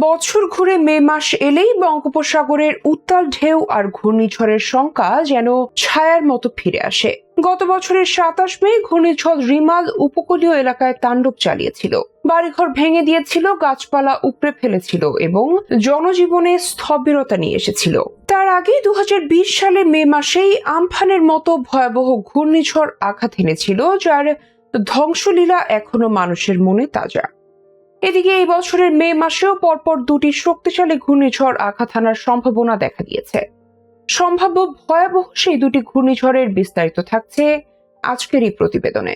বছর ঘুরে মে মাস এলেই বঙ্গোপসাগরের উত্তাল ঢেউ আর ঘূর্ণিঝড়ের সংখ্যা যেন ছায়ার মতো ফিরে আসে। গত বছরের সাতাশ মে ঘূর্ণিঝড় রিমাল উপকূলীয় এলাকায় তাণ্ডব চালিয়েছিল। বাড়িঘর ভেঙে দিয়েছিল, গাছপালা উপড়ে ফেলেছিল এবং জনজীবনে স্থবিরতা নিয়ে এসেছিল। তার আগে দু হাজার বিশ সালের মে মাসেই আমফানের মতো ভয়াবহ ঘূর্ণিঝড় আঘাত এনেছিল, যার ধ্বংসলীলা এখনও মানুষের মনে তাজা। এদিকে এই বছরের মে মাসেও পরপর দুটি শক্তিশালী ঘূর্ণিঝড় আঘাত হানার সম্ভাবনা দেখা দিয়েছে। সম্ভাব্য ভয়াবহ সেই দুটি ঘূর্ণিঝড়ের বিস্তারিত থাকছে আজকের এই প্রতিবেদনে।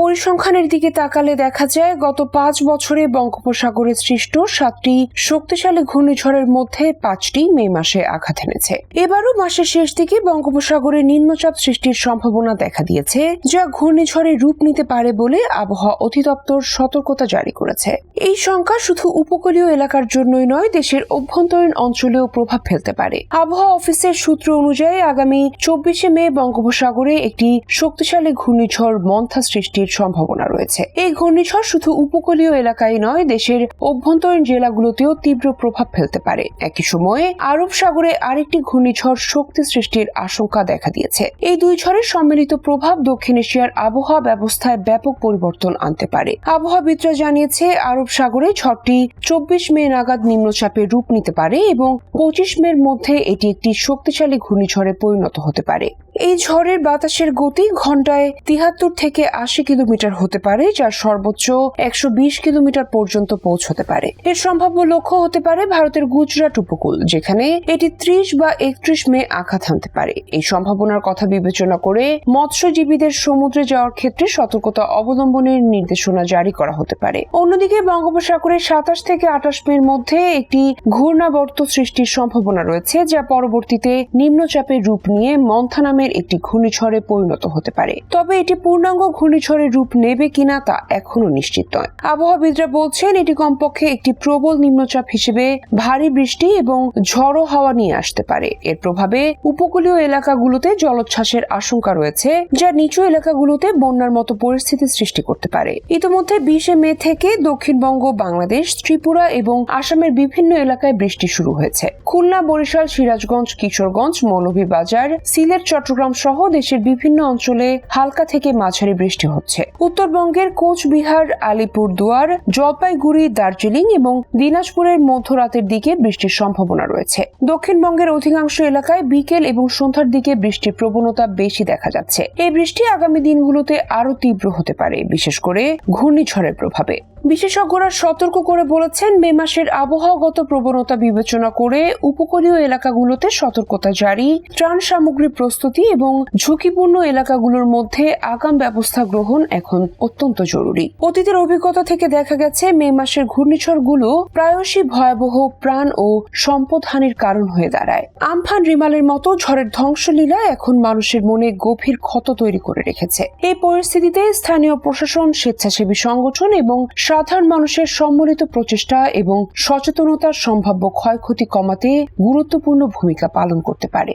পরিসংখ্যানের দিকে তাকালে দেখা যায়, গত পাঁচ বছরে বঙ্গোপসাগরে সৃষ্ট সাতটি শক্তিশালী ঘূর্ণিঝড়ের মধ্যে পাঁচটি মে মাসে আঘাত এনেছে। এবারও মাসের শেষ দিকে বঙ্গোপসাগরে নিম্নচাপ সৃষ্টির সম্ভাবনা দেখা দিয়েছে, যা ঘূর্ণিঝড়ে রূপ নিতে পারে বলে আবহাওয়া অধিদপ্তর সতর্কতা জারি করেছে। এই সংখ্যা শুধু উপকূলীয় এলাকার জন্যই নয়, দেশের অভ্যন্তরীণ অঞ্চলেও প্রভাব ফেলতে পারে। আবহাওয়া অফিসের সূত্র অনুযায়ী আগামী চব্বিশে মে বঙ্গোপসাগরে একটি শক্তিশালী ঘূর্ণিঝড় মন্থা সৃষ্টির সম্ভাবনা রয়েছে। এই ঘূর্ণিঝড় শুধু উপকূলীয় এলাকায় নয়, দেশের অভ্যন্তরীণ জেলাগুলোতেও তীব্র প্রভাব ফেলতে পারে। একই সময়ে আরব সাগরে আরেকটি ঘূর্ণিঝড় শক্তি সৃষ্টির আশঙ্কা দেখা দিয়েছে। এই দুই ঝড়ের সম্মিলিত প্রভাব দক্ষিণ এশিয়ার আবহাওয়া ব্যবস্থায় ব্যাপক পরিবর্তন আনতে পারে। আবহাওয়াবিদরা জানিয়েছে, আরব সাগরে ঝড়টি চব্বিশ মে নাগাদ নিম্নচাপে রূপ নিতে পারে এবং পঁচিশ মের মধ্যে এটি একটি শক্তিশালী ঘূর্ণিঝড়ে পরিণত হতে পারে। এই ঝড়ের বাতাসের গতি ঘন্টায় তিহাত্তর থেকে আশি কিলোমিটার হতে পারে, যার সর্বোচ্চ একশো বিশ কিলোমিটার পর্যন্ত পৌঁছতে পারে। এর সম্ভাব্য লক্ষ্য হতে পারে ভারতের গুজরাট উপকূল, যেখানে এটি ত্রিশ বা একত্রিশ মে আঘাত হানতে পারে। এই সম্ভাবনার কথা বিবেচনা করে মৎস্যজীবীদের সমুদ্রে যাওয়ার ক্ষেত্রে সতর্কতা অবলম্বনের নির্দেশনা জারি করা হতে পারে। অন্যদিকে বঙ্গোপসাগরে সাতাশ থেকে আঠাশ মের মধ্যে একটি ঘূর্ণাবর্ত সৃষ্টির সম্ভাবনা রয়েছে, যা পরবর্তীতে নিম্নচাপের রূপ নিয়ে মন্থা নামের একটি ঘূর্ণিঝড়ে পরিণত হতে পারে। তবে এটি পূর্ণাঙ্গ ঘূর্ণিঝড়ের রূপ নেবে কিনা তা এখনও নিশ্চিত নয়। আবহাওয়াবিদরা বলছেন, এটি কমপক্ষে একটি প্রবল নিম্নচাপ হিসেবে ভারী বৃষ্টি এবং ঝড়ো হাওয়া নিয়ে আসতে পারে। এর প্রভাবে উপকূলীয় এলাকাগুলোতে জলোচ্ছ্বাসের আশঙ্কা রয়েছে, যা নিচু এলাকাগুলোতে বন্যার মতো পরিস্থিতি সৃষ্টি করতে পারে। ইতিমধ্যে বিশে মে থেকে দক্ষিণবঙ্গ, বাংলাদেশ, ত্রিপুরা এবং আসামের বিভিন্ন এলাকায় বৃষ্টি শুরু হয়েছে। খুলনা, বরিশাল, সিরাজগঞ্জ, কিশোরগঞ্জ, মৌলভীবাজার, সিলেট, চট্টগ্রাম সহ দেশের বিভিন্ন অঞ্চলে হালকা থেকে মাঝারি বৃষ্টি হচ্ছে। উত্তরবঙ্গের কোচবিহার, আলিপুরদুয়ার, জলপাইগুড়ি, দার্জিলিং এবং দিনাজপুরের মধ্যরাতের দিকে বৃষ্টির সম্ভাবনা রয়েছে। দক্ষিণবঙ্গের অধিকাংশ এলাকায় বিকেল এবং সন্ধ্যার দিকে বৃষ্টির প্রবণতা বেশি দেখা যাচ্ছে। এই বৃষ্টি আগামী দিনগুলোতে আরও তীব্র হতে পারে, বিশেষ করে ঘূর্ণিঝড়ের প্রভাবে। বিশেষজ্ঞরা সতর্ক করে বলেছেন, মে মাসের আবহাওয়াগত প্রবণতা বিবেচনা করে উপকূলীয় এলাকাগুলোতে সতর্কতা জারি, ত্রাণ সামগ্রী প্রস্তুতি এবং ঝুঁকিপূর্ণ এলাকাগুলোর মধ্যে আগাম ব্যবস্থা গ্রহণ এখন অত্যন্ত জরুরি। অতীতের অভিজ্ঞতা থেকে দেখা গেছে, মে মাসের ঘূর্ণিঝড়গুলো প্রায়শই ভয়াবহ প্রাণ ও সম্পদ হানির কারণ হয়ে দাঁড়ায়। আমফান রিমালের মতো ঝড়ের ধ্বংসলীলা এখন মানুষের মনে গভীর ক্ষত তৈরি করে রেখেছে। এই পরিস্থিতিতে স্থানীয় প্রশাসন, স্বেচ্ছাসেবী সংগঠন এবং সাধারণ মানুষের সম্মিলিত প্রচেষ্টা এবং সচেতনতার সম্ভাব্য ক্ষয়ক্ষতি কমাতে গুরুত্বপূর্ণ ভূমিকা পালন করতে পারে।